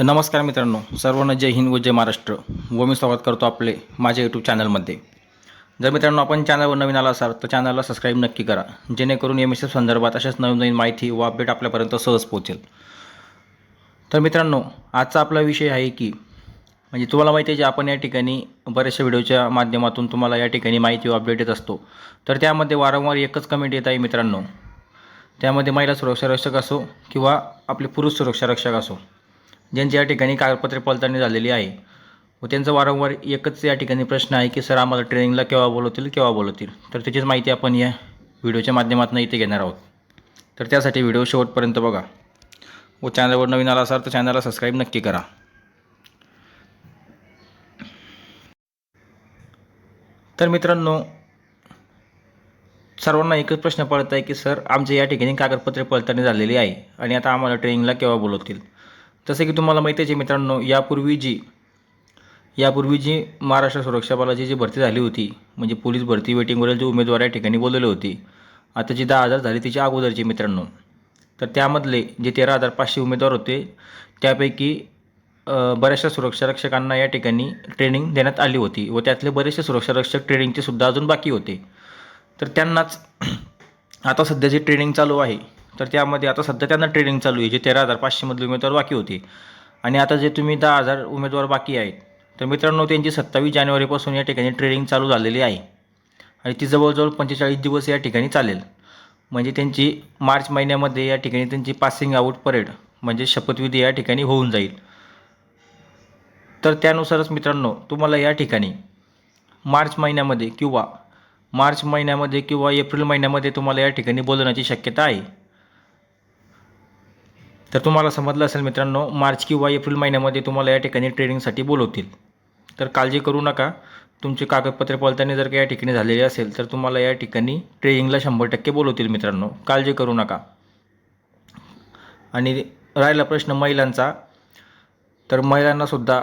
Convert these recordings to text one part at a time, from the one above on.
तर नमस्कार मित्रांनो सर्वांना जय हिंद व जय महाराष्ट्र. व मी स्वागत करतो आपले माझ्या यूट्यूब चॅनलमध्ये. जर मित्रांनो आपण चॅनलवर नवीन आला असाल तर चॅनलला सबस्क्राईब नक्की करा. जेणेकरून एम एस एफ संदर्भात अशाच नवीन नवीन माहिती व अपडेट आपल्यापर्यंत सहज पोहोचेल. तर मित्रांनो आजचा आपला विषय आहे की म्हणजे तुम्हाला माहिती आहे की आपण या ठिकाणी बऱ्याचशा व्हिडिओच्या माध्यमातून तुम्हाला या ठिकाणी माहिती व अपडेट येत असतो. तर त्यामध्ये वारंवार एकच कमेंट येत आहे मित्रांनो. त्यामध्ये महिला सुरक्षा रक्षक असो किंवा आपले पुरुष सुरक्षा रक्षक असो. ज्यांची या ठिकाणी कागदपत्रे पडताळणी झालेली आहे. व त्यांचा वारंवार एकच या ठिकाणी प्रश्न आहे की सर आम्हाला ट्रेनिंगला केव्हा बोलवतील केव्हा बोलवतील? तर त्याचीच माहिती आपण या व्हिडिओच्या माध्यमातून इथे घेणार आहोत. तर त्यासाठी व्हिडिओ शेवटपर्यंत बघा. व चॅनलवर नवीन आला असाल तर चॅनलला सबस्क्राईब नक्की करा. तर मित्रांनो सर्वांना एकच प्रश्न पडत आहे की सर आमचे या ठिकाणी कागदपत्रे पडताळणी झालेली आहे आणि आता आम्हाला ट्रेनिंगला केव्हा बोलवतील? जसं की तुम्हाला माहिती आहे मित्रांनो यापूर्वी जी यापूर्वी जी महाराष्ट्र सुरक्षा बलाची जी भरती झाली होती म्हणजे पोलीस भरती वेटिंगवरील जी उमेदवार या ठिकाणी बोलवले होती आता जी दहा हजार झाली तिच्या अगोदरची मित्रांनो. तर त्यामधले जे तेरा हजार पाचशे उमेदवार होते त्यापैकी बऱ्याचशा सुरक्षा रक्षकांना या ठिकाणी ट्रेनिंग देण्यात आली होती व त्यातले बरेचसे सुरक्षा रक्षक ट्रेनिंगचे सुद्धा अजून बाकी होते. तर त्यांनाच आता सध्या जे ट्रेनिंग चालू आहे तर त्यामध्ये आता सध्या त्यांना ट्रेनिंग चालू आहे जे तेरा हजार पाचशेमधले उमेदवार बाकी होते. आणि आता जे तुम्ही दहा हजार उमेदवार बाकी आहेत तर मित्रांनो त्यांची सत्तावीस जानेवारीपासून या ठिकाणी ट्रेनिंग चालू झालेली आहे. आणि ती जवळजवळ पंचेचाळीस दिवस या ठिकाणी चालेल. म्हणजे त्यांची मार्च महिन्यामध्ये या ठिकाणी त्यांची पासिंग आऊट परेड म्हणजे शपथविधी या ठिकाणी होऊन जाईल. तर त्यानुसारच मित्रांनो तुम्हाला या ठिकाणी मार्च महिन्यामध्ये किंवा मार्च महिन्यामध्ये किंवा एप्रिल महिन्यामध्ये तुम्हाला या ठिकाणी बोलवण्याची शक्यता आहे. तर तुम्हाला समजलं असेल मित्रांनो मार्च किंवा एप्रिल महिन्यामध्ये तुम्हाला या ठिकाणी ट्रेनिंगसाठी बोलवतील. तर काळजी करू नका. तुमचे कागदपत्रे पळताना जर का या ठिकाणी झालेली असेल तर तुम्हाला या ठिकाणी ट्रेनिंगला शंभर टक्के बोलवतील मित्रांनो. काळजी करू नका. आणि राहिला प्रश्न महिलांचा. तर महिलांनासुद्धा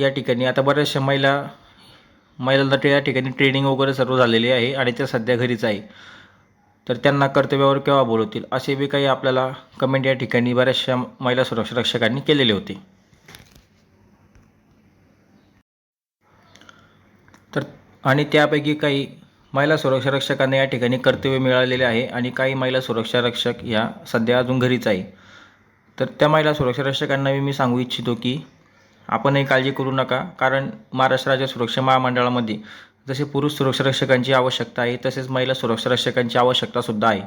या ठिकाणी आता बऱ्याचशा महिला महिलांना या ठिकाणी ट्रेनिंग वगैरे सर्व झालेली आहे आणि त्या सध्या घरीच आहे. तर त्यांना कर्तव्यावर केव्हा बोलवतील असे बी काही आपल्याला कमेंट या ठिकाणी बऱ्याचशा महिला सुरक्षा रक्षकांनी केलेले होते. तर आणि त्यापैकी काही महिला सुरक्षा रक्षकांना या ठिकाणी कर्तव्य मिळालेले आहे आणि काही महिला सुरक्षा रक्षक ह्या सध्या अजून घरीच आहे. तर त्या महिला सुरक्षा रक्षकांना मी सांगू इच्छितो की आपणही काळजी करू नका कारण महाराष्ट्र राज्य सुरक्षा महामंडळामध्ये जसे पुरुष सुरक्षा रक्षकांची आवश्यकता आहे तसेच महिला सुरक्षा रक्षकांची आवश्यकतासुद्धा आहे.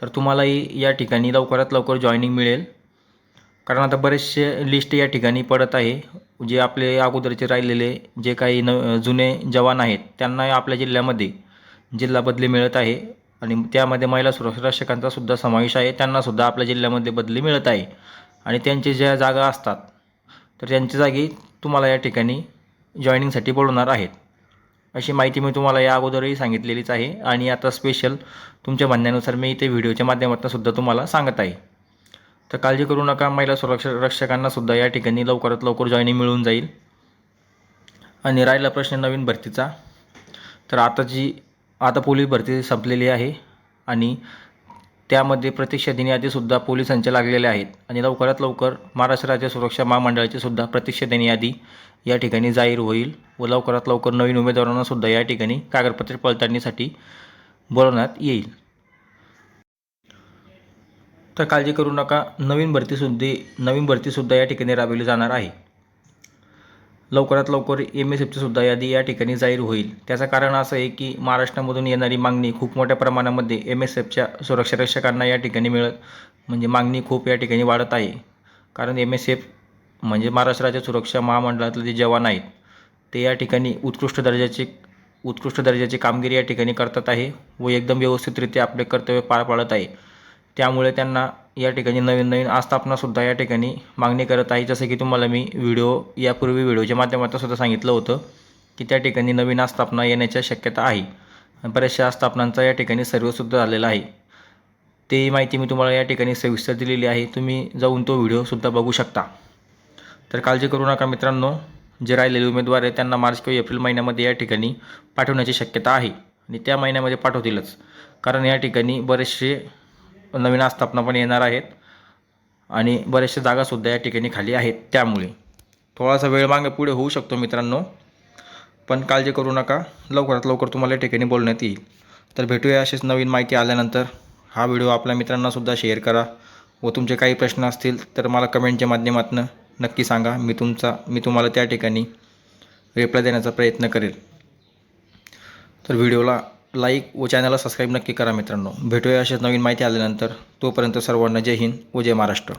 तर तुम्हालाही या ठिकाणी लवकरात लवकर जॉईनिंग मिळेल. कारण आता बरेचसे लिस्ट या ठिकाणी पडत आहे जे आपले अगोदरचे राहिलेले जे काही न जुने जवान आहेत त्यांना आपल्या जिल्ह्यामध्ये जिल्हा बदली मिळत आहे. आणि त्यामध्ये महिला सुरक्षा सुद्धा समावेश आहे त्यांनासुद्धा आपल्या जिल्ह्यामध्ये बदली मिळत आहे. आणि त्यांची ज्या जागा असतात तर त्यांच्या जागी तुम्हाला या ठिकाणी जॉईनिंगसाठी बोलवणार आहेत. अशी माहिती मी तुम्हाला या अगोदरही सांगितलेलीच आहे. आणि आता स्पेशल तुमच्या म्हणण्यानुसार मी इथे व्हिडिओच्या माध्यमातून सुद्धा तुम्हाला सांगत आहे. तर काळजी करू नका महिला सुरक्षा रक्षकांना सुद्धा या ठिकाणी लवकरात लवकर जॉईनिंग मिळून जाईल. आणि राहिला प्रश्न नवीन भरतीचा. तर आता जी आता पोलीस भरती संपलेली आहे. आणि त्यामध्ये प्रतीक्षा देण्यादीसुद्धा पोलिसांच्या लागलेल्या आहेत. आणि लवकरात लवकर महाराष्ट्र राज्य सुरक्षा महामंडळाची सुद्धा प्रतीक्षा देणी या ठिकाणी जाहीर होईल. व लवकरात लवकर नवीन उमेदवारांना सुद्धा या ठिकाणी कागदपत्रे पडताळणीसाठी बोलवण्यात येईल. तर काळजी करू नका नवीन भरतीसुद्धा नवीन भरतीसुद्धा या ठिकाणी राबवली जाणार आहे. लवकरात लवकर एम एस एफची सुद्धा यादी या ठिकाणी जाहीर होईल. त्याचं कारण असं आहे की महाराष्ट्रामधून येणारी मागणी खूप मोठ्या प्रमाणामध्ये एम एस एफच्या सुरक्षा रक्षकांना या ठिकाणी मिळत म्हणजे मागणी खूप या ठिकाणी वाढत आहे. कारण एम एस एफ म्हणजे महाराष्ट्र राज्य सुरक्षा महामंडळातले जे जवान आहेत ते या ठिकाणी उत्कृष्ट दर्जाचे उत्कृष्ट दर्जाची कामगिरी या ठिकाणी करतात आहे व एकदम व्यवस्थितरित्या आपले कर्तव्य पार पाडत आहे. त्यामुळे त्यांना या ठिकाणी नवीन नवीन आस्थापनासुद्धा या ठिकाणी मागणी करत आहे. जसं की तुम्हाला मी व्हिडिओ यापूर्वी व्हिडिओच्या माध्यमातून सुद्धा सांगितलं होतं की त्या ठिकाणी नवीन आस्थापना येण्याच्या शक्यता आहे. बऱ्याचशा आस्थापनांचा या ठिकाणी सर्वसुद्धा झालेला आहे. ते माहिती मी तुम्हाला या ठिकाणी सविस्तर दिलेली आहे. तुम्ही जाऊन तो व्हिडिओसुद्धा बघू शकता. तर काळजी करू नका मित्रांनो. जे राहिलेले उमेदवार आहे त्यांना मार्च किंवा एप्रिल महिन्यामध्ये या ठिकाणी पाठवण्याची शक्यता आहे. आणि त्या महिन्यामध्ये पाठवतीलच. कारण या ठिकाणी बरेचसे नवीन आस्थापना पण येणार आहेत. आणि बऱ्याचशा जागासुद्धा या ठिकाणी खाली आहेत. त्यामुळे थोडासा वेळ मागे पुढे होऊ शकतो मित्रांनो. पण काळजी करू नका. लवकरात लवकर तुम्हाला या ठिकाणी बोलण्यात येईल. तर भेटूया अशीच नवीन माहिती आल्यानंतर. हा व्हिडिओ आपल्या मित्रांनासुद्धा शेअर करा. व तुमचे काही प्रश्न असतील तर मला कमेंटच्या माध्यमातून नक्की सांगा. मी तुमचा मी तुम्हाला त्या ठिकाणी रिप्लाय देण्याचा प्रयत्न करेल. तर व्हिडिओला लाईक व चॅनलला सबस्क्राईब नक्की करा मित्रांनो. भेटूया अशीच नवीन माहिती आल्यानंतर. तोपर्यंत सर्वांना जय हिंद व जय महाराष्ट्र.